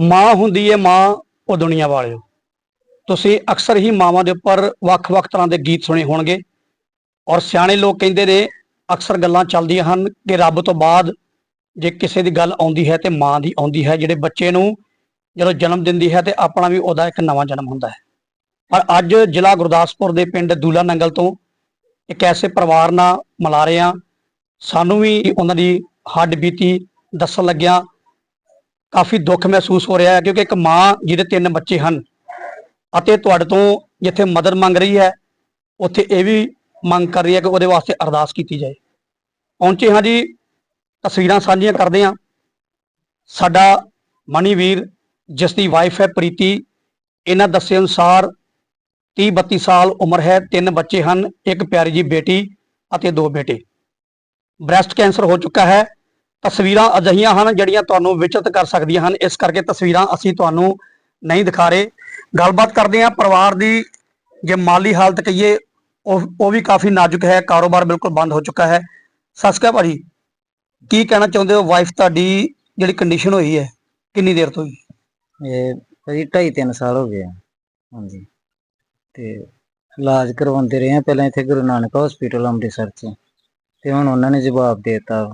ਮਾਂ ਹੁੰਦੀ ਏ ਮਾਂ ਉਹ ਦੁਨੀਆ ਵਾਲਿਓ। ਤੁਸੀਂ ਅਕਸਰ ਹੀ ਮਾਵਾਂ ਦੇ ਉੱਪਰ ਵੱਖ-ਵੱਖ ਤਰ੍ਹਾਂ ਦੇ ਗੀਤ ਸੁਣੇ ਹੋਣਗੇ ਔਰ ਸਿਆਣੇ ਲੋਕ ਕਹਿੰਦੇ ਨੇ, ਅਕਸਰ ਗੱਲਾਂ ਚੱਲਦੀਆਂ ਹਨ ਕਿ ਰੱਬ ਤੋਂ ਬਾਅਦ ਜੇ ਕਿਸੇ ਦੀ ਗੱਲ ਆਉਂਦੀ ਹੈ ਤੇ ਮਾਂ ਦੀ ਆਉਂਦੀ ਹੈ, ਜਿਹੜੇ ਬੱਚੇ ਨੂੰ ਜਦੋਂ ਜਨਮ ਦਿੰਦੀ ਹੈ ਤੇ ਆਪਣਾ ਵੀ ਉਹਦਾ ਇੱਕ ਨਵਾਂ ਜਨਮ ਹੁੰਦਾ ਹੈ। ਪਰ ਅੱਜ ਜ਼ਿਲ੍ਹਾ ਗੁਰਦਾਸਪੁਰ ਦੇ ਪਿੰਡ ਦੂਲਾ ਨੰਗਲ ਤੋਂ ਇੱਕ ਐਸੇ ਪਰਿਵਾਰ ਨਾਲ ਮਿਲਾ ਰਹੇ ਹਾਂ। ਸਾਨੂੰ ਵੀ ਉਹਨਾਂ ਦੀ ਹੱਡ ਬੀਤੀ ਦੱਸਣ ਲੱਗਿਆ ਕਾਫੀ ਦੁੱਖ ਮਹਿਸੂਸ ਹੋ ਰਿਹਾ ਹੈ, ਕਿਉਂਕਿ ਇੱਕ ਮਾਂ ਜਿਹਦੇ ਤਿੰਨ ਬੱਚੇ ਹਨ ਅਤੇ ਤੁਹਾਡੇ ਤੋਂ ਜਿੱਥੇ ਮਦਦ ਮੰਗ ਰਹੀ ਹੈ, ਉੱਥੇ ਇਹ ਵੀ ਮੰਗ ਕਰ ਰਹੀ ਹੈ ਕਿ ਉਹਦੇ ਵਾਸਤੇ ਅਰਦਾਸ ਕੀਤੀ ਜਾਏ। ਪਹੁੰਚੇ ਹਾਂ ਜੀ, ਤਸਵੀਰਾਂ ਸਾਂਝੀਆਂ ਕਰਦੇ ਹਾਂ। ਸਾਡਾ ਮਣੀ ਵੀਰ, ਜਿਸ ਦੀ ਵਾਈਫ ਹੈ ਪ੍ਰੀਤੀ, ਇਹਨਾਂ ਦੱਸੇ ਅਨੁਸਾਰ 30 32 ਸਾਲ ਉਮਰ ਹੈ, ਤਿੰਨ ਬੱਚੇ ਹਨ, ਇੱਕ ਪਿਆਰੀ ਜੀ ਬੇਟੀ ਅਤੇ ਦੋ ਬੇਟੇ। ਬ੍ਰੈਸਟ ਕੈਂਸਰ ਹੋ ਚੁੱਕਾ ਹੈ ਤਸਵੀਰਾਂ ਅਜਿਹੀਆਂ ਹਨ ਜਿਹੜੀਆਂ ਤੁਹਾਨੂੰ ਵਿਚਿਤ ਕਰ ਸਕਦੀਆਂ ਹਨ। ਇਸ ਕਰਕੇ ਤਸਵੀਰਾਂ ਅਸੀਂ ਤੁਹਾਨੂੰ ਨਹੀਂ ਦਿਖਾ ਰਹੇ। ਗੱਲਬਾਤ ਕਰਦੇ ਹਾਂ ਪਰਿਵਾਰ ਦੀ। ਜੇ ਮਾਲੀ ਹਾਲਤ ਕਹੀਏ, ਉਹ ਵੀ ਕਾਫੀ ਨਾਜ਼ੁਕ ਹੈ। ਕਾਰੋਬਾਰ ਬਿਲਕੁਲ ਬੰਦ ਹੋ ਚੁੱਕਾ ਹੈ। ਸਤਿ ਸ਼੍ਰੀ ਅਕਾਲ ਭਾਜੀ। ਕੀ ਕਹਿਣਾ ਚਾਹੁੰਦੇ ਹੋ? ਵਾਈਫ ਤੁਹਾਡੀ ਜਿਹੜੀ ਕੰਡੀਸ਼ਨ ਹੋਈ ਹੈ, ਕਿੰਨੀ ਦੇਰ ਤੋਂ ਹੋਈ? ਇਹ ਭਾਜੀ ਢਾਈ ਤਿੰਨ ਸਾਲ ਹੋ ਗਏ ਆ। ਹਾਂਜੀ। ਤੇ ਇਲਾਜ ਕਰਵਾਉਂਦੇ ਰਹੇ ਆ। ਪਹਿਲਾਂ ਇੱਥੇ ਗੁਰੂ ਨਾਨਕ ਹਸਪੀਟਲ ਅੰਮ੍ਰਿਤਸਰ 'ਚ। ਤੇ ਹੁਣ ਉਹਨਾਂ ਨੇ ਜਵਾਬ ਦੇ ਦਿੱਤਾ।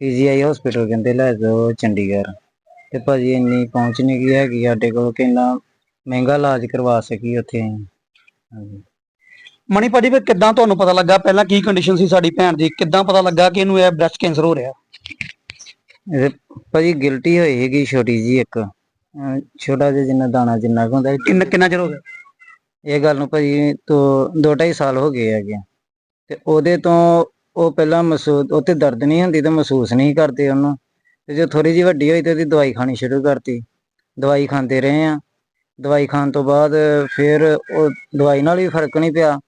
ਪੀਜੀਆਈ ਹਸਪੀਟਲ ਕਹਿੰਦੇ ਲੈ ਜਾਓ ਚੰਡੀਗੜ੍ਹ। ਤੇ ਭਾਜੀ ਇੰਨੀ ਪਹੁੰਚ ਨਹੀਂ ਗਈ ਹੈਗੀ ਸਾਡੇ ਕੋਲ ਕਿ ਇੰਨਾ ਮਹਿੰਗਾ ਇਲਾਜ ਕਰਵਾ ਸਕੀ ਉੱਥੇ। ਅਸੀਂ। ਹਾਂਜੀ। ਮਣੀ ਭਾਜੀ ਫਿਰ ਕਿੱਦਾਂ ਤੁਹਾਨੂੰ ਪਤਾ ਲੱਗਾ? ਪਹਿਲਾਂ ਕੀ ਕੰਡੀਸ਼ਨ ਸੀ ਸਾਡੀ ਭੈਣ ਦੀ? ਕਿੱਦਾਂ ਪਤਾ ਲੱਗਾ ਕਿ ਇਹਨੂੰ ਇਹ ਬ੍ਰੈਸਟ ਕੈਂਸਰ ਹੋ ਰਿਹਾ? ਭਾਜੀ ਗਿਲਟੀ ਹੋਈ ਹੈਗੀ ਛੋਟੀ ਜੀ ਇੱਕ। ਅਹ ਛੋਟਾ ਜਿਹਾ ਜਿੰਨਾ ਦਾਣਾ ਜਿੰਨਾ ਕੁ ਹੁੰਦਾ। ਕਿੰਨਾ ਕਿੰਨਾ ਚਿਰ ਹੋ ਗਿਆ? ਇਹ ਗੱਲ ਨੂੰ ਭਾਜੀ ਤੋਂ ਦੋ ਢਾਈ ਸਾਲ ਹੋ ਗਏ ਹੈਗੇ। ਆ। ਤੇ ਉਹਦੇ ਤੋਂ ਉਹ ਪਹਿਲਾਂ ਮਹਿਸੂਸ ਉੱਤੇ ਦਰਦ ਨਹੀਂ ਹੁੰਦੀ ਤੇ ਮਹਿਸੂਸ ਨਹੀਂ ਕਰਦੇ ਉਹਨੂੰ। ਤੇ ਜੋ ਥੋੜੀ ਜਿਹੀ ਵੱਡੀ ਹੋਈ ਤੇ ਉਹਦੀ ਦਵਾਈ ਖਾਣੀ ਸ਼ੁਰੂ ਕਰਤੀ। ਦਵਾਈ ਖਾਂਦੇ ਰਹੇ ਆ ਦਵਾਈ ਖਾਣ ਤੋਂ ਬਾਅਦ ਫਿਰ ਉਹ ਦਵਾਈ ਨਾਲ ਵੀ ਫ਼ਰਕ ਨਹੀਂ ਪਿਆ।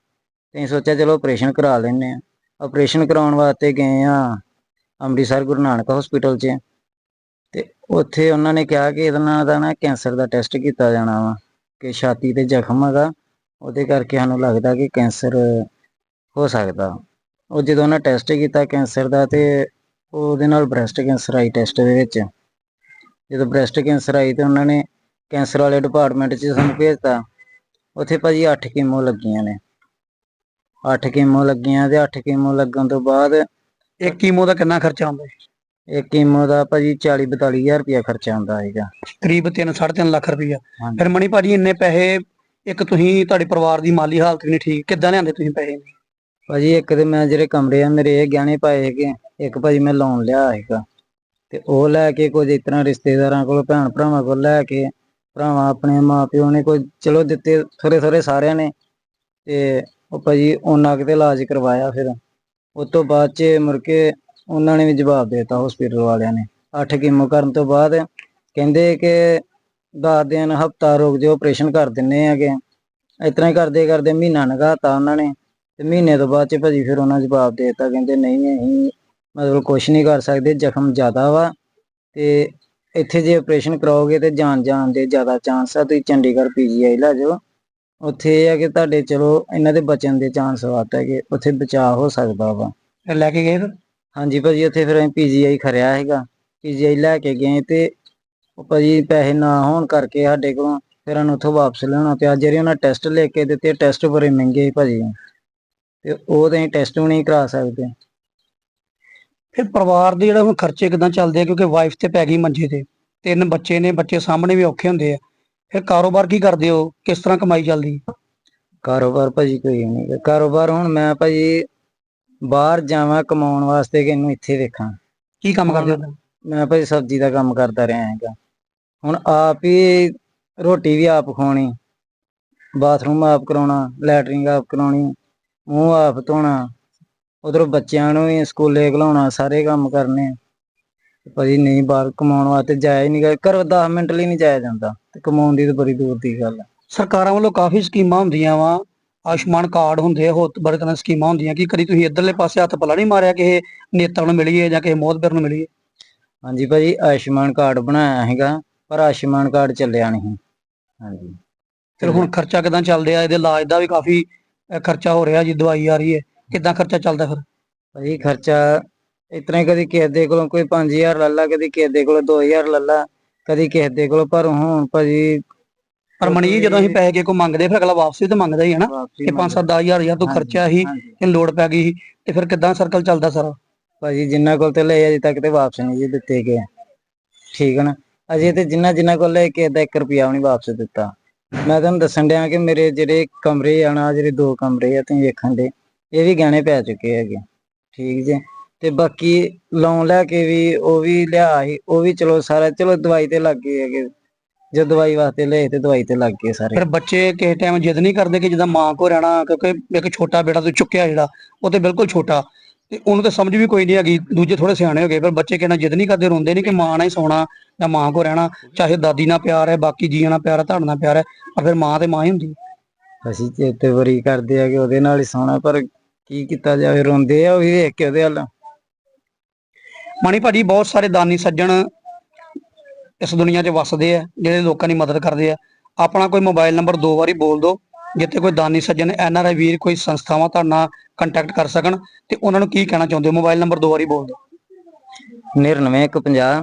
ਤੇ ਸੋਚਿਆ ਚਲੋ ਆਪਰੇਸ਼ਨ ਕਰਾ ਲੈਨੇ ਆ ਆਪਰੇਸ਼ਨ ਕਰਾਉਣ ਵਾਸਤੇ ਗਏ ਆ ਅੰਮ੍ਰਿਤਸਰ ਗੁਰੂ ਨਾਨਕ ਹਸਪੀਟਲ 'ਚ। ਤੇ ਉੱਥੇ ਉਹਨਾਂ ਨੇ ਕਿਹਾ ਕਿ ਇਹਦਾ ਨਾਲ ਦਾ ਨਾ ਕੈਂਸਰ ਦਾ ਟੈਸਟ ਕੀਤਾ ਜਾਣਾ ਵਾ, ਕਿ ਛਾਤੀ ਤੇ ਜ਼ਖਮ ਹੈਗਾ। ਉਹਦੇ ਕਰਕੇ ਸਾਨੂੰ ਲੱਗਦਾ ਕਿ ਕੈਂਸਰ ਹੋ ਸਕਦਾ। ਉਹ ਜਦੋਂ ਉਹਨਾਂ ਟੈਸਟ ਕੀਤਾ ਕੈਂਸਰ ਦਾ ਤੇ ਉਹਦੇ ਨਾਲ ਬ੍ਰੈਸਟ ਕੈਂਸਰ ਆਈ ਟੈਸਟ ਦੇ ਵਿੱਚ। ਜਦੋਂ ਬ੍ਰੈਸਟ ਕੈਂਸਰ ਆਈ ਤੇ ਉਹਨਾਂ ਨੇ ਕੈਂਸਰ ਵਾਲੇ ਡਿਪਾਰਟਮੈਂਟ 'ਚ ਸਾਨੂੰ ਭੇਜਤਾ। ਉੱਥੇ ਭਾਜੀ 8 ਕੀਮੋ ਲੱਗੀਆਂ ਨੇ। 8 ਕੀਮੋ ਲੱਗੀਆਂ ਤੇ 8 ਕੀਮੋ ਲੱਗਣ ਤੋਂ ਬਾਅਦ ਇੱਕ ਕੀਮੋ ਦਾ ਕਿੰਨਾ ਖਰਚਾ ਆਉਂਦਾ ਹੈ ਇੱਕ ਕੀਮੋ ਦਾ ਭਾਜੀ 40 42000 ਰੁਪਇਆ ਖਰਚਾ ਆਉਂਦਾ ਹੈਗਾ। ਕਰੀਬ 3 3.5 ਲੱਖ ਰੁਪਈਆ ਹਾਂਜੀ। ਫਿਰ ਮਣੀ ਭਾਜੀ ਇੰਨੇ ਪੈਸੇ ਇੱਕ ਤੁਸੀਂ ਤੁਹਾਡੇ ਪਰਿਵਾਰ ਦੀ ਮਾਲੀ ਹਾਲਤ ਵੀ ਨਹੀਂ ਠੀਕ ਕਿੱਦਾਂ ਲਿਆਂਦੇ ਤੁਸੀਂ ਪੈਸੇ? ਭਾਜੀ ਇੱਕ ਤੇ ਮੈਂ ਜਿਹੜੇ ਕਮਰੇ ਆ ਮੇਰੇ ਇਹ ਗਹਿਣੇ ਪਾਏ ਹੈਗੇ ਇੱਕ ਭਾਜੀ ਮੈਂ ਲੋਨ ਲਿਆ ਹੈਗਾ ਤੇ ਉਹ ਲੈ ਕੇ ਕੁਝ ਇਸ ਤਰ੍ਹਾਂ ਰਿਸ਼ਤੇਦਾਰਾਂ ਕੋਲ, ਭੈਣ ਭਰਾਵਾਂ ਕੋਲ ਲੈ ਕੇ, ਭਰਾਵਾਂ ਆਪਣੇ ਮਾਪਿਓ ਨੇ ਕੋਈ ਚਲੋ ਦਿੱਤੇ ਥੋੜੇ ਥੋੜੇ ਸਾਰਿਆਂ ਨੇ। ਤੇ ਉਹ ਭਾਜੀ ਉਹਨਾਂ ਕਿਤੇ ਇਲਾਜ ਕਰਵਾਇਆ ਫਿਰ। ਉਸ ਤੋਂ ਬਾਅਦ ਚ ਮੁੜ ਕੇ ਉਹਨਾਂ ਨੇ ਵੀ ਜਵਾਬ ਦੇ ਦਿੱਤਾ ਹਸਪੀਟਲ ਵਾਲਿਆਂ ਨੇ। 8 ਕੀਮੋ ਕਰਨ ਤੋਂ ਬਾਅਦ ਕਹਿੰਦੇ ਕਿ 10 ਦਿਨ ਹਫਤਾ ਰੁਕ ਜਾਓ ਆਪਰੇਸ਼ਨ ਕਰ ਦਿੰਨੇ ਹੈਗੇ। ਇਸ ਤਰ੍ਹਾਂ ਕਰਦੇ ਕਰਦੇ ਮਹੀਨਾ ਲੰਘਾਤਾ ਉਹਨਾਂ ਨੇ। ਤੇ ਮਹੀਨੇ ਤੋਂ ਬਾਅਦ ਚ ਭਾਜੀ ਫਿਰ ਉਹਨਾਂ ਜਵਾਬ ਦੇ ਦਿੱਤਾ ਕਹਿੰਦੇ ਨਹੀਂ ਅਸੀਂ ਮਤਲਬ ਕੁਝ ਨਹੀਂ ਕਰ ਸਕਦੇ ਜ਼ਖਮ ਜ਼ਿਆਦਾ ਵਾ ਤੇ ਇੱਥੇ ਜੇ ਆਪਰੇਸ਼ਨ ਕਰਾਓਗੇ ਤੇ ਜਾਨ ਜਾਣ ਦੇ ਜ਼ਿਆਦਾ ਚਾਂਸ ਆ ਤੁਸੀਂ ਚੰਡੀਗੜ੍ਹ ਪੀਜੀਆਈ ਲੈ ਜਾਓ। ਉੱਥੇ ਇਹ ਆ ਕਿ ਤੁਹਾਡੇ ਚਲੋ ਇਹਨਾਂ ਦੇ ਬਚਣ ਦੇ ਚਾਂਸ ਵੱਧ ਹੈਗੇ ਉੱਥੇ ਬਚਾਅ ਹੋ ਸਕਦਾ ਵਾ। ਫਿਰ ਲੈ ਕੇ ਗਏ ਫਿਰ? ਹਾਂਜੀ ਭਾਜੀ ਉੱਥੇ ਫਿਰ ਅਸੀਂ ਪੀਜੀਆਈ ਖਰਿਆ ਹੈਗਾ ਪੀਜੀਆਈ ਲੈ ਕੇ ਗਏ ਤੇ ਉਹ ਭਾਜੀ ਪੈਸੇ ਨਾ ਹੋਣ ਕਰਕੇ ਸਾਡੇ ਕੋਲੋਂ ਫਿਰ ਸਾਨੂੰ ਉੱਥੋਂ ਵਾਪਸ ਲਿਆਉਣਾ ਪਿਆ ਜਿਹੜੇ ਉਹਨਾਂ ਟੈਸਟ ਲੈ ਕੇ ਦਿੱਤੇ ਟੈਸਟ ਬੜੇ ਮਹਿੰਗੇ ਸੀ ਭਾਜੀ। ਤੇ ਉਹ ਤੇ ਅਸੀਂ ਟੈਸਟ ਵੀ ਨਹੀਂ ਕਰਾ ਸਕਦੇ। ਫਿਰ ਪਰਿਵਾਰ ਦੇ ਜਿਹੜਾ ਹੁਣ ਖਰਚੇ ਕਿਦਾਂ ਚੱਲਦੇ ਆ ਕਿਉਂਕਿ ਵਾਈਫ ਤੇ ਪੈ ਗਈ ਮੰਜੇ ਤੇ ਤਿੰਨ ਬੱਚੇ ਨੇ ਬੱਚੇ ਸਾਹਮਣੇ ਵੀ ਔਖੇ ਹੁੰਦੇ ਆ। ਫਿਰ ਕਾਰੋਬਾਰ ਕੀ ਕਰਦੇ ਹੋ? ਕਿਸ ਤਰ੍ਹਾਂ ਕਮਾਈ ਚੱਲਦੀ? ਕਾਰੋਬਾਰ ਭਾਜੀ ਕੋਈ ਨਹੀਂ ਗਾ। ਕਾਰੋਬਾਰ ਹੁਣ ਮੈਂ ਭਾਜੀ ਬਾਹਰ ਜਾਵਾਂ ਕਮਾਉਣ ਵਾਸਤੇ ਕਿ ਇਹਨੂੰ ਇੱਥੇ ਵੇਖਾਂ। ਕੀ ਕੰਮ ਕਰਦੇ ਹੋ? ਮੈਂ ਭਾਜੀ ਸਬਜ਼ੀ ਦਾ ਕੰਮ ਕਰਦਾ ਰਿਹਾ ਹੈਗਾ। ਹੁਣ ਆਪ ਹੀ ਰੋਟੀ ਵੀ ਆਪ ਖਵਾਉਣੀ ਬਾਥਰੂਮ ਆਪ ਕਰਾਉਣਾ ਲੈਟਰਿੰਗ ਆਪ ਕਰਾਉਣੀ ਮੂੰਹ ਆਪ ਧੋਣਾ। ਉਧਰੋਂ ਬੱਚਿਆਂ ਨੂੰ ਵੀ ਸਕੂਲੇ ਘਲਾਉਣਾ ਸਾਰੇ ਕੰਮ ਕਰਨੇ। ਭਾਜੀ ਨਹੀਂ ਬਾਹਰ ਕਮਾਉਣ ਵਾਸਤੇ ਜਾਇਆ ਹੀ ਨਹੀਂ ਗਾ ਘਰੋਂ 10 ਮਿੰਟ ਲਈ ਨਹੀਂ ਜਾਇਆ ਜਾਂਦਾ। ਤੇ ਕਮਾਉਣ ਦੀ ਤਾਂ ਬੜੀ ਦੂਰ ਦੀ ਗੱਲ ਹੈ ਸਰਕਾਰਾਂ ਵੱਲੋਂ ਕਾਫੀ ਸਕੀਮਾਂ ਹੁੰਦੀਆਂ ਵਾ। ਆਯੁਸ਼ਮਾਨ ਕਾਰਡ ਹੁੰਦੇ ਆ ਹੋਰ ਬੜੇ ਤਰ੍ਹਾਂ ਸਕੀਮਾਂ ਹੁੰਦੀਆਂ। ਕੀ ਕਦੀ ਤੁਸੀਂ ਇਧਰਲੇ ਪਾਸੇ ਹੱਥ ਪੱਲਾ ਨਹੀਂ ਮਾਰਿਆ ਕਿਸੇ ਨੇਤਾ ਨੂੰ ਮਿਲੀਏ ਜਾਂ ਕਿਸੇ ਮੋਹਤਬਰ ਨੂੰ ਮਿਲੀਏ? ਹਾਂਜੀ ਭਾਜੀ ਆਯੁਸ਼ਮਾਨ ਕਾਰਡ ਬਣਾਇਆ ਹੈਗਾ ਪਰ ਆਯੁਸ਼ਮਾਨ ਕਾਰਡ ਚੱਲਿਆ ਨਹੀਂ। ਹਾਂਜੀ। ਫਿਰ ਹੁਣ ਖਰਚਾ ਕਿਦਾਂ ਚੱਲਦੇ ਆ? ਇਹਦੇ ਇਲਾਜ ਦਾ ਵੀ ਕਾਫੀ ਅਹ, ਖਰਚਾ ਹੋ ਰਿਹਾ ਜੀ ਦਵਾਈ ਆ ਰਹੀ ਹੈ। ਕਿਦਾਂ ਖਰਚਾ ਚੱਲਦਾ ਫਿਰ? ਭਾਜੀ ਖਰਚਾ ਇਤਨਾ ਕਦੀ ਕਿਸੇ ਦੇ ਕੋਲੋਂ ਕੋਈ 5000 ਲੱਲਾ ਕਦੀ ਕਿਸੇ ਦੇ ਕੋਲੋਂ 2000 ਲੱਲਾ ਕਦੀ ਕਿਸੇ ਦੇ ਕੋਲ ਪਰ ਹੁਣ ਭਾਜੀ ਪਰ ਮਣੀ ਜਦੋਂ ਅਸੀਂ ਪੈਸੇ ਕਿਸੇ ਕੋ ਮੰਗਦੇ ਫਿਰ ਅਗਲਾ ਵਾਪਸ ਵੀ ਤਾਂ ਮੰਗਦਾ ਹੀ ਹੈ ਨਾ ਵਾਪਸੀ ਕਿ 5 7 10000 ਯਾਰ ਤੂੰ ਹਾਂਜੀ, ਖਰਚਿਆ ਸੀ ਹਾਂਜੀ। ਤੇ ਲੋੜ ਪੈ ਗਈ ਸੀ ਤੇ ਫਿਰ ਕਿਦਾਂ ਸਰਕਲ ਚੱਲਦਾ ਸਾਰਾ? ਭਾਜੀ ਜਿੰਨਾ ਕੋਲ ਤੇ ਲਏ ਅਜੇ ਤੱਕ ਤੇ ਵਾਪਸ ਨਹੀਂ ਜੀ ਦਿੱਤੇ ਗਏ। ਠੀਕ ਹੈ ਨਾ? ਅਜੇ ਤੇ ਜਿੰਨਾ ਜਿੰਨਾ ਕੋਲ ਲਏ ਕਿਸੇ ਦਾ 1 ਰੁਪਿਆ ਵੀ ਨਹੀਂ ਵਾਪਸ ਦਿੱਤਾ। ਮੈਂ ਤੁਹਾਨੂੰ ਦੱਸਣ ਡਿਆ ਕਿ ਮੇਰੇ ਜਿਹੜੇ ਕਮਰੇ ਆ ਨਾ, ਜਿਹੜੇ ਦੋ ਕਮਰੇ ਆ ਤੁਸੀਂ ਵੇਖਣ ਦੇ, ਇਹ ਵੀ ਗਹਿਣੇ ਪੈ ਚੁੱਕੇ ਹੈਗੇ। ਠੀਕ ਜੇ? ਤੇ ਬਾਕੀ ਲੋਨ ਲੈ ਕੇ ਵੀ ਉਹ ਵੀ ਲਿਆ ਸੀ, ਉਹ ਵੀ ਚਲੋ ਸਾਰਾ, ਚਲੋ ਦਵਾਈ ਤੇ ਲੱਗ ਗਏ ਹੈਗੇ। ਜੇ ਦਵਾਈ ਵਾਸਤੇ ਲਏ ਤੇ ਦਵਾਈ ਤੇ ਲੱਗ ਗਏ ਸਾਰੇ। ਫਿਰ ਬੱਚੇ ਕਿਸੇ ਟਾਈਮ ਜਿੱਦ ਨਹੀਂ ਕਰਦੇ ਕਿ ਜਿੱਦਾਂ ਮਾਂ ਕੋ ਰਹਿਣਾ, ਕਿਉਂਕਿ ਇੱਕ ਛੋਟਾ ਬੇਟਾ ਤੂੰ ਚੁੱਕਿਆ ਜਿਹੜਾ, ਉਹ ਤੇ ਬਿਲਕੁਲ ਛੋਟਾ। ਤੇ ਉਹਨੂੰ ਤਾਂ ਸਮਝ ਵੀ ਕੋਈ ਨਹੀਂ ਹੈਗੀ, ਦੂਜੇ ਥੋੜੇ ਸਿਆਣੇ ਹੋ ਗਏ, ਪਰ ਬੱਚੇ ਕਿਹਨਾਂ ਜਿੱਦ ਨਹੀਂ ਕਰਦੇ, ਰੋਂਦੇ ਨਹੀਂ ਕਿ ਮਾਂ ਨਾਲ ਹੀ ਸੌਣਾ। ਜਾਂ ਮਾਂ ਕੋ ਰਹਿਣਾ ਚਾਹੇ ਦਾਦੀ ਨਾਲ ਪਿਆਰ ਹੈ ਬਾਕੀ ਜੀਆਂ ਨਾਲ ਪਿਆਰ ਹੈ ਤੁਹਾਡੇ ਨਾਲ ਪਿਆਰ ਹੈ ਪਰ ਫਿਰ ਮਾਂ ਤੇ ਮਾਂ ਹੀ ਹੁੰਦੀ ਹੈ। ਅਸੀਂ ਚੇਤੇ ਵਰੀ ਕਰਦੇ ਆ ਕਿ ਉਹਦੇ ਨਾਲ ਹੀ ਸੋਣਾ ਪਰ ਕੀ ਕੀਤਾ ਜਾਵੇ ਰੋਂਦੇ ਆ ਉਹ ਵੀ ਵੇਖ ਕੇ ਉਹਦੇ ਵੱਲ। ਮਣੀ ਭਾਜੀ ਬਹੁਤ ਸਾਰੇ ਦਾਨੀ ਸੱਜਣ ਇਸ ਦੁਨੀਆ 'ਚ ਵੱਸਦੇ ਆ ਜਿਹੜੇ ਲੋਕਾਂ ਦੀ ਮਦਦ ਕਰਦੇ ਆ। ਆਪਣਾ ਕੋਈ ਮੋਬਾਈਲ ਨੰਬਰ ਦੋ ਵਾਰੀ ਬੋਲ ਦਿਓ ਜਿੱਥੇ ਕੋਈ ਦਾਨੀ ਸੱਜਣ ਐਨਆਰਆਈ ਵੀਰ ਕੋਈ ਸੰਸਥਾਵਾਂ ਤੁਹਾਡੇ ਨਾਲ ਕੰਟੈਕਟ ਕਰ ਸਕਣ ਤੇ ਉਹਨਾਂ ਨੂੰ ਕੀ ਕਹਿਣਾ ਚਾਹੁੰਦੇ ਹੋ? ਮੋਬਾਈਲ ਨੰਬਰ ਦੋ ਵਾਰੀ ਬੋਲ ਦਿਓ 99150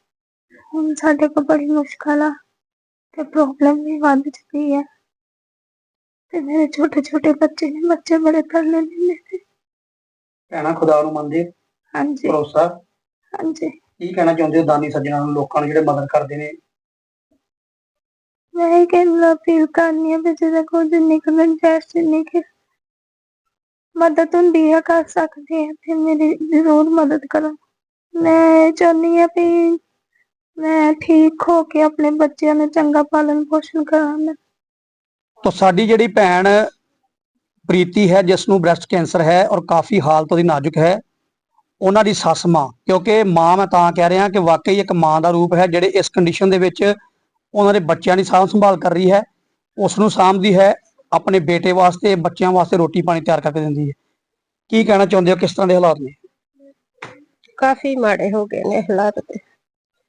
ਹੁਣ ਸਾਡੇ ਕੋਲ ਬੜੀ ਮੁਸ਼ਕਲ ਆ ਤੇ ਪ੍ਰੋਬਲਮ ਵੀ ਵੱਧ ਚੁੱਕੀ ਹੈ ਤੇ ਮੇਰੇ ਛੋਟੇ ਛੋਟੇ ਬੱਚੇ ਨੇ ਬੱਚੇ ਬੜੇ ਤਰਲੇ ਲੈਂਦੇ ਨੇ ਭੈਣਾ ਖੁਦਾ ਨੂੰ ਮੰਨਦੇ ਹਾਂਜੀ। ਭਰੋਸਾ? ਹਾਂਜੀ। ਕੀ ਕਹਿਣਾ ਚਾਹੁੰਦੇ ਹੋ ਦਾਨੀ ਸੱਜਣਾਂ ਨੂੰ? ਲੋਕਾਂ ਨੂੰ ਜਿਹੜੇ ਮਦਦ ਕਰਦੇ ਨੇ। ਮੈਂ ਇਹ ਕਹਿੰਦਾ ਫੀਲ ਕਰਨੀ ਹੈ ਵੀ ਜਿਹਦੇ ਕੋਲ ਜਿੰਨੀ ਕੁ ਗੁੰਜਾਇਸ਼ ਜਿੰਨੀ ਕੁ ਮਦਦ ਹੁੰਦੀ ਹੈ ਕਰ ਸਕਦੇ ਆ ਤੇ ਮੇਰੀ ਜ਼ਰੂਰ ਮਦਦ ਕਰੋ। ਮੈਂ ਚਾਹੁੰਦੀ ਹਾਂ ਵੀ ਮੈਂ ਠੀਕ ਹੋ ਕੇ ਆਪਣੇ ਬੱਚਿਆਂ ਨੂੰ ਚੰਗਾ ਪਾਲਣ ਪੋਸ਼ਣ ਕਰਾਂ ਮੈਂ ਤਾਂ ਸਾਡੀ ਜਿਹੜੀ ਭੈਣ ਪ੍ਰੀਤੀ ਹੈ ਜਿਸ ਨੂੰ ਬ੍ਰੈਸਟ ਕੈਂਸਰ ਹੈ ਔਰ ਕਾਫੀ ਹਾਲਤ ਉਹਦੀ ਨਾਜ਼ੁਕ ਹੈ ਉਹਨਾਂ ਦੀ ਸੱਸ ਮਾਂ ਕਿਉਂਕਿ ਮਾਂ ਮੈਂ ਤਾਂ ਕਹਿ ਰਿਹਾ ਕਿ ਵਾਕਈ ਇੱਕ ਮਾਂ ਦਾ ਰੂਪ ਹੈ ਜਿਹੜੇ ਇਸ ਕੰਡੀਸ਼ਨ ਦੇ ਵਿੱਚ ਉਹਨਾਂ ਦੇ ਬੱਚਿਆਂ ਦੀ ਸਾਂਭ ਸੰਭਾਲ ਕਰ ਰਹੀ ਹੈ ਉਸ ਨੂੰ ਸਾਂਭਦੀ ਹੈ ਆਪਣੇ ਬੇਟੇ ਵਾਸਤੇ ਬੱਚਿਆਂ ਵਾਸਤੇ ਰੋਟੀ ਪਾਣੀ ਤਿਆਰ ਕਰਕੇ ਦਿੰਦੀ ਹੈ। ਕੀ ਕਹਿਣਾ ਚਾਹੁੰਦੇ ਹੋ ਕਿਸ ਤਰ੍ਹਾਂ ਦੇ ਹਾਲਾਤ ਨੇ? ਕਾਫੀ ਮਾੜੇ ਹੋ ਗਏ ਨੇ ਹਾਲਾਤ ਤੇ।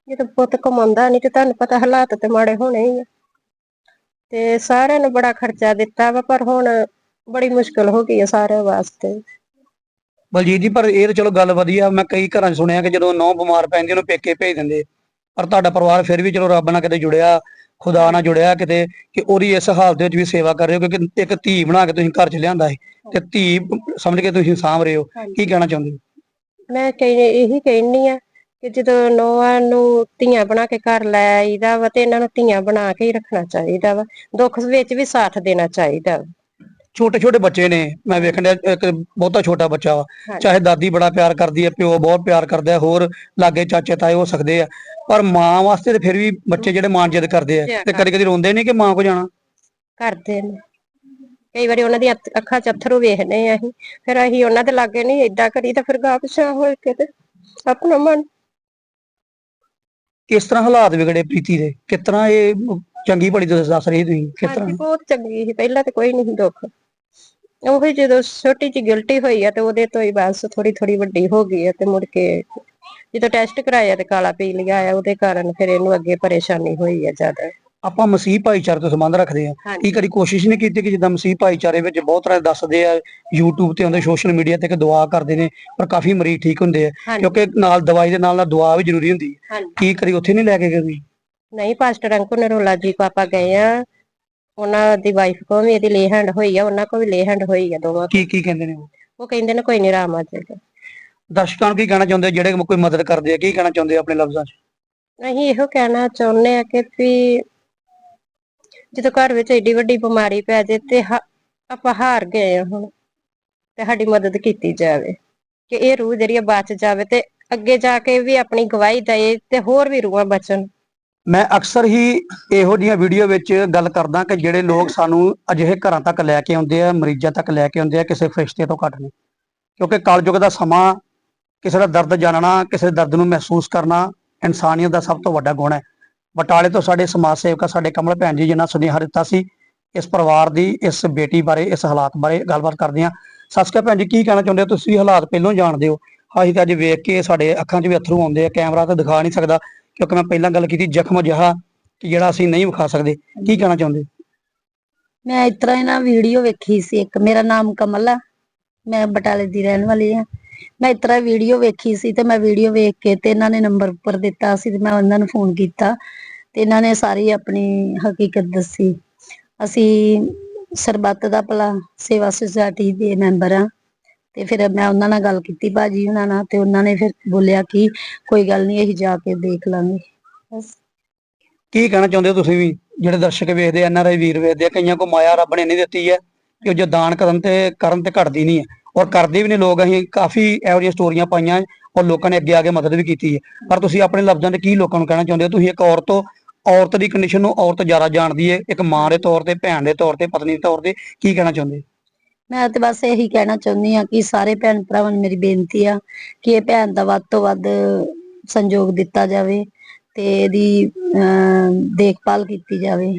ਜਦੋਂ ਪੁੱਤ ਕਮਾਉਂਦਾ ਨਹੀਂ ਤੇ ਤੁਹਾਨੂੰ ਪਤਾ ਹਾਲਾਤ ਤੇ ਮਾੜੇ ਹੋਣੇ ਹੀ ਆ। ਤੇ ਸਾਰਿਆਂ ਨੂੰ ਬੜਾ ਖਰਚਾ ਦਿੱਤਾ ਵਾ ਪਰ ਹੁਣ ਬੜੀ ਮੁਸ਼ਕਲ ਹੋ ਗਈ ਆ ਸਾਰਿਆਂ ਵਾਸਤੇ। ਬਲਜੀਤ ਜੀ ਪਰ ਇਹ ਤਾਂ ਚਲੋ ਗੱਲ ਵਧੀਆ ਮੈਂ ਕਈ ਘਰਾਂ 'ਚ ਸੁਣਿਆ ਕਿ ਜਦੋਂ ਨੌ ਬਿਮਾਰ ਪੈਂਦੀ ਉਹਨੂੰ ਪੇਕੇ ਭੇਜ ਦਿੰਦੇ ਪਰ ਤੁਹਾਡਾ ਪਰਿਵਾਰ ਫਿਰ ਵੀ ਚਲੋ ਰੱਬ ਨਾਲ ਕਿਤੇ ਜੁੜਿਆ ਖੁਦਾ ਨਾਲ ਜੁੜਿਆ ਕਿਤੇ ਕਿ ਉਹਦੀ ਇਸ ਹਾਲਤ ਦੇ ਵਿੱਚ ਵੀ ਸੇਵਾ ਕਰ ਰਹੇ ਹੋ ਕਿਉਂਕਿ ਇੱਕ ਧੀ ਬਣਾ ਕੇ ਤੁਸੀਂ ਘਰ 'ਚ ਲਿਆਂਦਾ ਹੈ ਤੇ ਧੀ ਸਮਝ ਕੇ ਤੁਸੀਂ ਸਾਂਭ ਰਹੇ ਹੋ। ਕੀ ਕਹਿਣਾ ਚਾਹੁੰਦੇ ਹੋ? ਮੈਂ ਕਹੀ ਇਹੀ ਕਹਿਣੀ ਆ ਕਿ ਜਦੋਂ ਨੋਆਂ ਨੂੰ ਧੀਆਂ ਬਣਾ ਕੇ ਘਰ ਲੈ ਆਈਦਾ ਵਾ ਤੇ ਇਹਨਾਂ ਨੂੰ ਧੀਆਂ ਬਣਾ ਕੇ ਹੀ ਰੱਖਣਾ ਚਾਹੀਦਾ ਵਾ ਦੁੱਖ ਵਿੱਚ ਵੀ ਸਾਥ ਦੇਣਾ ਚਾਹੀਦਾ ਵਾ। ਛੋਟੇ ਛੋਟੇ ਬੱਚੇ ਨੇ ਮੈਂ ਵੇਖਣ ਡਿਆ ਇੱਕ ਬਹੁਤਾ ਛੋਟਾ ਬੱਚਾ ਵਾ ਹਾਂਜੀ। ਚਾਹੇ ਦਾਦੀ ਬੜਾ ਪਿਆਰ ਕਰਦੀ ਹੈ ਪਿਓ ਬਹੁਤ ਪਿਆਰ ਕਰਦਾ ਹੈ ਹੋਰ ਲਾਗੇ ਚਾਚੇ ਤਾਏ ਹੋ ਸਕਦੇ ਆ ਪਰ ਮਾਂ ਵਾਸਤੇ ਤੇ ਫਿਰ ਵੀ ਬੱਚੇ ਜਿਹੜੇ ਮਾਂ ਜਿੱਦ ਕਰਦੇ ਆ ਤੇ ਕਦੀ ਕਦੀ ਰੋਂਦੇ ਨਹੀਂ ਕਿ ਮਾਂ ਕੋ ਜਾਣਾ। ਕਰਦੇ ਨੇ। ਕਈ ਵਾਰੀ ਉਹਨਾਂ ਦੀ ਅੱਖਾਂ 'ਚ ਅੱਥਰੂ ਵੇਖਦੇ ਆ ਅਸੀਂ ਫਿਰ ਅਸੀਂ ਉਹਨਾਂ ਦੇ ਲਾਗੇ ਨਹੀਂ ਏਦਾਂ ਕਰੀ ਤਾਂ ਫਿਰ ਗਾਹ ਪਿਛਾਂਹ ਹੋ ਕੇ ਤੇ ਆਪਣਾ ਮਨ ਕਿਸ ਤਰ੍ਹਾਂ ਹਾਲਾਤ ਵਿਗੜੇ ਪ੍ਰੀਤੀ ਦੇ? ਕਿਸ ਇਹ ਚੰਗੀ ਭਲੀ ਤੁਸੀਂ ਦੱਸ ਰਹੀ ਤੁਸੀਂ? ਕਿਸ ਹਾਂਜੀ, ਬਹੁਤ ਚੰਗੀ ਸੀ। ਪਹਿਲਾਂ ਤੇ ਕੋਈ ਨਹੀਂ ਸੀ ਦੁੱਖ। ਉਹ ਜਦੋਂ ਛੋਟੀ ਜਿਹੀ ਗਿਲਟੀ ਹੋਈ ਆ ਤੇ ਉਹਦੇ ਤੋਂ ਹੀ ਬਸ ਥੋੜੀ ਥੋੜੀ ਵੱਡੀ ਹੋ ਗਈ ਆ ਤੇ ਮੁੜ ਕੇ ਜਦੋਂ ਟੈਸਟ ਕਰਾਇਆ ਤੇ ਕਾਲਾ ਪੀ ਲਿਆ ਆ, ਉਹਦੇ ਕਾਰਨ ਫਿਰ ਇਹਨੂੰ ਅੱਗੇ ਪਰੇਸ਼ਾਨੀ ਹੋਈ ਆ ਜ਼ਿਆਦਾ। ਆਪਾਂ ਮਸੀਹ ਭਾਈਚਾਰੇ ਤੋਂ ਸੰਬੰਧ ਰੱਖਦੇ ਆ ਹਾਂਜੀ। ਕੀ ਕਦੀ ਕੋਸ਼ਿਸ਼ ਨਹੀਂ ਕੀਤੀ ਕਿ ਜਿੱਦਾਂ ਮਸੀਹ ਭਾਈਚਾਰੇ ਵਿੱਚ ਬਹੁਤ ਤਰ੍ਹਾਂ ਦੱਸਦੇ ਆ YouTube ਤੇ ਆਉਂਦੇ ਸੋਸ਼ਲ ਮੀਡੀਆ ਤੇ ਕਿ ਦੁਆ ਕਰਦੇ ਨੇ ਪਰ ਕਾਫੀ ਮਰੀਜ਼ ਠੀਕ ਹੁੰਦੇ ਆ। ਕਿਉਂਕਿ ਨਾਲ ਦਵਾਈ ਦੇ ਨਾਲ ਨਾਲ ਦੁਆ ਵੀ ਜ਼ਰੂਰੀ ਹੁੰਦੀ ਹੈ ਕੀ ਕਦੀ ਉੱਥੇ ਨਹੀਂ ਲੈ ਕੇ ਗਏ? ਨਹੀਂ ਪਾਸਟਰ ਅੰਕੂ ਨਰੋਲਾ ਜੀ ਪਾਪਾ ਗਏ ਆ। ਉਹਨਾਂ ਦੀ ਵਾਈਫ ਕੋ ਵੀ ਇਹਦੀ ਲੇ ਹੈਂਡ ਹੋਈ ਆ ਉਹਨਾਂ ਕੋ ਵੀ ਲੇ ਹੈਂਡ ਹੋਈ ਆ ਦੋਵਾਂ ਕੀ। ਕੀ ਕਹਿੰਦੇ ਨੇ ਉਹ? ਕਹਿੰਦੇ ਨੇ ਕੋਈ ਨਹੀਂ ਆਰਾਮ ਆ ਜਾਏਗਾ ਦਰਸ਼ਕਾਂ ਨੂੰ ਕੀ ਕਹਿਣਾ ਚਾਹੁੰਦੇ ਜਿਹੜੇ ਕੋਈ ਮਦਦ ਕਰਦੇ ਆ ਕੀ ਕਹਿਣਾ ਚਾਹੁੰਦੇ ਆਪਣੇ ਲਫ਼ਜ਼ਾਂ 'ਚ? ਅਸੀਂ ਇਹੋ ਕਹਿਣਾ ਚਾਹੁੰਦੇ ਆ ਕਿ ਵੀ ਜਦੋਂ ਘਰ ਵਿੱਚ ਏਡੀ ਵੱਡੀ ਬਿਮਾਰੀ ਪੈ ਜੇ ਤੇ ਆਪਾਂ ਹਾਰ ਗਏ ਆ ਹੁਣ, ਤੇ ਸਾਡੀ ਮਦਦ ਕੀਤੀ ਜਾਵੇ, ਕਿ ਇਹ ਰੂਹ ਜਿਹੜੀ ਆ ਬਚ ਜਾਵੇ ਤੇ ਅੱਗੇ ਜਾ ਕੇ ਵੀ ਆਪਣੀ ਗਵਾਹੀ ਦਏ ਤੇ ਹੋਰ ਵੀ ਰੂਹਾਂ ਬਚਣ। ਮੈਂ ਅਕਸਰ ਹੀ ਇਹੋ ਜਿਹੀਆਂ ਵੀਡੀਓ ਵਿੱਚ ਗੱਲ ਕਰਦਾ ਕਿ ਜਿਹੜੇ ਲੋਕ ਸਾਨੂੰ ਅਜਿਹੇ ਘਰਾਂ ਤੱਕ ਲੈ ਕੇ ਆਉਂਦੇ ਆ, ਮਰੀਜ਼ਾਂ ਤੱਕ ਲੈ ਕੇ ਆਉਂਦੇ ਆ, ਕਿਸੇ ਫਰਿਸ਼ਤੇ ਤੋਂ ਘੱਟ ਨਹੀਂ। ਕਿਉਂਕਿ ਕਲਯੁਗ ਦਾ ਸਮਾਂ, ਕਿਸੇ ਦਾ ਦਰਦ ਜਾਣਨਾ, ਕਿਸੇ ਦੇ ਦਰਦ ਨੂੰ ਮਹਿਸੂਸ ਕਰਨਾ, ਇਨਸਾਨੀਅਤ ਦਾ ਸਭ ਤੋਂ ਵੱਡਾ ਗੁਣ ਹੈ। ਬਟਾਲੇ ਤੋਂ ਸਾਡੇ ਸਮਾਜ ਸੇਵਕ, ਸਾਡੇ ਕਮਲ ਭੈਣ ਜੀ ਜਿਨ੍ਹਾਂ ਸੁਨੇਹਾ ਦਿੱਤਾ ਸੀ, ਇਸ ਪਰਿਵਾਰ ਦੀ, ਇਸ ਬੇਟੀ ਬਾਰੇ, ਇਸ ਹਾਲਾਤ ਬਾਰੇ ਗੱਲਬਾਤ ਕਰਦੇ ਹਾਂ। ਸਤਿ ਭੈਣ ਜੀ, ਕੀ ਕਹਿਣਾ ਚਾਹੁੰਦੇ ਹੋ ਤੁਸੀਂ? ਹਾਲਾਤ ਪਹਿਲਾਂ ਜਾਣਦੇ ਹੋ। ਅਸੀਂ ਤਾਂ ਅੱਜ ਵੇਖ ਕੇ ਸਾਡੇ ਅੱਖਾਂ 'ਚ ਵੀ ਅਥਰੂ ਆਉਂਦੇ ਆ, ਕੈਮਰਾ ਤਾਂ ਦਿਖਾ ਨਹੀਂ ਸਕਦਾ, ਕਿਉਂਕਿ ਮੈਂ ਪਹਿਲਾਂ ਗੱਲ ਕੀਤੀ ਜ਼ਖਮ ਜਿਹਾ ਕਿ ਜਿਹੜਾ ਅਸੀਂ ਨਹੀਂ ਵਿਖਾ ਸਕਦੇ। ਕੀ ਕਹਿਣਾ ਚਾਹੁੰਦੇ ਮੈਂ ਇਸ ਤਰ੍ਹਾਂ ਹੀ ਨਾ ਵੀਡੀਓ ਵੇਖੀ ਸੀ ਇੱਕ, ਮੇਰਾ ਨਾਮ ਕਮਲ ਆ। ਮੈਂ ਬਟਾਲੇ ਦੀ ਰਹਿਣ ਵਾਲੀ ਆ। ਮੈਂ ਇਸ ਤਰ੍ਹਾਂ ਵੀਡੀਓ ਵੇਖੀ ਸੀ ਤੇ ਮੈਂ ਵੀਡੀਓ ਵੇਖ ਕੇ ਤੇ ਇਹਨਾਂ ਨੇ ਨੰਬਰ ਉੱਪਰ ਦਿੱਤਾ ਸੀ ਤੇ ਮੈਂ ਉਹਨਾਂ ਨੂੰ ਫੋਨ ਕੀਤਾ ਤੇ ਇਹਨਾਂ ਨੇ ਸਾਰੀ ਆਪਣੀ ਹਕੀਕਤ ਦੱਸੀ। ਅਸੀਂ ਸਰਬੱਤ ਦਾ ਭਲਾ, ਸੇਵਾ ਸੁਸਾਇਟੀ ਦੇ ਮੈਂਬਰ ਆ ਤੇ ਫਿਰ ਮੈਂ ਉਹਨਾਂ ਨਾਲ ਗੱਲ ਕੀਤੀ ਬਾਜੀ ਉਹਨਾਂ ਨਾਲ ਤੇ ਉਹਨਾਂ ਨੇ ਫਿਰ ਬੋਲਿਆ ਕਿ ਕੋਈ ਗੱਲ ਨਹੀਂ ਅਸੀਂ ਜਾ ਕੇ ਦੇਖ ਲਾਂਗੇ। ਬਸ। ਕੀ ਕਹਿਣਾ ਚਾਹੁੰਦੇ ਹੋ ਤੁਸੀਂ ਵੀ? ਜਿਹੜੇ ਦਰਸ਼ਕ ਵੇਖਦੇ ਐਨ ਆਰ ਆਈ ਵੀਰ ਵੇਖਦੇ ਆ, ਕਈਆਂ ਕੋ ਮਾਇਆ ਰੱਬ ਨੇ ਨਹੀਂ ਦਿੱਤੀ ਹੈ ਕਿ ਉਹ ਜੋ ਦਾਨ ਕਰਨ ਤੇ ਕਰਨ ਤੇ ਘਟਦੀ ਨਹੀਂ ਹੈ। ਔਰ ਕਰਦੇ ਵੀ ਨੇ ਲੋਕ ਅਸੀਂ ਕਾਫੀ ਇਹੋ ਜਿਹੀਆਂ ਸਟੋਰੀਆਂ ਪਾਈਆਂ ਔਰ ਲੋਕਾਂ ਨੇ ਅੱਗੇ ਆ ਕੇ ਮਦਦ ਵੀ ਕੀਤੀ ਹੈ। ਪਰ ਤੁਸੀਂ ਆਪਣੇ ਲਫ਼ਜ਼ਾਂ ਦੇ ਕੀ ਲੋਕਾਂ ਨੂੰ ਕਹਿਣਾ ਚਾਹੁੰਦੇ ਹੋ? ਤੁਸੀਂ ਇੱਕ ਔਰਤ ਹੋ ਔਰਤ ਦੀ ਕੰਡੀਸ਼ਨ ਨੂੰ ਔਰਤ ਜ਼ਿਆਦਾ ਜਾਣਦੀ ਹੈ ਇੱਕ ਮਾਂ ਦੇ ਤੌਰ ਤੇ ਭੈਣ ਦੇ ਤੌਰ ਤੇ ਪਤਨੀ ਦੇ ਤੌਰ ਤੇ ਕੀ ਕਹਿਣਾ ਚਾਹੁੰਦੇ? ਮੈਂ ਤੇ ਬਸ ਇਹੀ ਕਹਿਣਾ ਚਾਹੁੰਦੀ ਆ ਕਿ ਸਾਰੇ ਭੈਣ ਭਰਾਵਾਂ ਨੂੰ ਮੇਰੀ ਬੇਨਤੀ ਆ ਕਿ ਇਹ ਭੈਣ ਦਾ ਵੱਧ ਤੋਂ ਵੱਧ ਸੰਯੋਗ ਦਿੱਤਾ ਜਾਵੇ ਤੇ ਇਹਦੀ ਦੇਖਭਾਲ ਕੀਤੀ ਜਾਵੇ।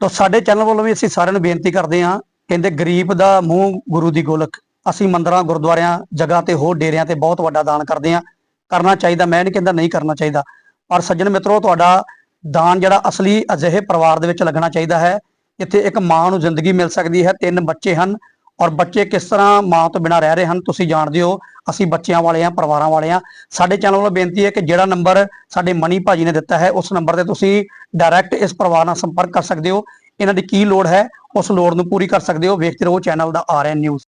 ਤਾਂ ਸਾਡੇ ਚੈਨਲ ਵੱਲੋਂ ਵੀ ਅਸੀਂ ਸਾਰਿਆਂ ਨੂੰ ਬੇਨਤੀ ਕਰਦੇ ਹਾਂ ਕਹਿੰਦੇ ਗਰੀਬ ਦਾ ਮੂੰਹ ਗੁਰੂ ਦੀ ਗੋਲਕ। ਅਸੀਂ ਮੰਦਰਾਂ, ਗੁਰਦੁਆਰਿਆਂ, ਜਗ੍ਹਾ ਤੇ ਹੋਰ ਡੇਰਿਆਂ ਤੇ ਬਹੁਤ ਵੱਡਾ ਦਾਨ ਕਰਦੇ ਹਾਂ। ਕਰਨਾ ਚਾਹੀਦਾ, ਮੈਂ ਨਹੀਂ ਕਹਿੰਦਾ ਨਹੀਂ ਕਰਨਾ ਚਾਹੀਦਾ। ਪਰ ਸੱਜਣ ਮਿੱਤਰੋ, ਤੁਹਾਡਾ ਦਾਨ ਜਿਹੜਾ ਅਸਲੀ ਅਜਿਹੇ ਪਰਿਵਾਰ ਦੇ ਵਿੱਚ ਲੱਗਣਾ ਚਾਹੀਦਾ ਹੈ। ਇੱਥੇ ਇੱਕ ਮਾਂ ਨੂੰ ਜ਼ਿੰਦਗੀ ਮਿਲ ਸਕਦੀ ਹੈ, ਤਿੰਨ ਬੱਚੇ ਹਨ। ਔਰ ਬੱਚੇ ਕਿਸ ਤਰ੍ਹਾਂ ਮਾਂ ਤੋਂ ਬਿਨਾਂ ਰਹਿ ਰਹੇ ਹਨ, ਤੁਸੀਂ ਜਾਣਦੇ ਹੋ। ਅਸੀਂ ਬੱਚਿਆਂ ਵਾਲੇ ਹਾਂ, ਪਰਿਵਾਰਾਂ ਵਾਲੇ ਹਾਂ। ਸਾਡੇ ਚੈਨਲ ਵੱਲੋਂ ਬੇਨਤੀ ਹੈ ਕਿ ਜਿਹੜਾ ਨੰਬਰ ਸਾਡੇ ਮਨੀ ਭਾਜੀ ਨੇ ਦਿੱਤਾ ਹੈ, ਉਸ ਨੰਬਰ ਤੇ ਤੁਸੀਂ ਡਾਇਰੈਕਟ ਇਸ ਪਰਿਵਾਰ ਨਾਲ ਸੰਪਰਕ ਕਰ ਸਕਦੇ ਹੋ। ਇਹਨਾਂ ਦੀ ਕੀ ਲੋੜ ਹੈ, ਉਸ ਲੋੜ ਨੂੰ ਪੂਰੀ ਕਰ ਸਕਦੇ ਹੋ। ਵੇਖਦੇ ਰਹੋ, ਚੈਨਲ ਦਾ ਆਰਐਨ ਨਿਊਜ਼।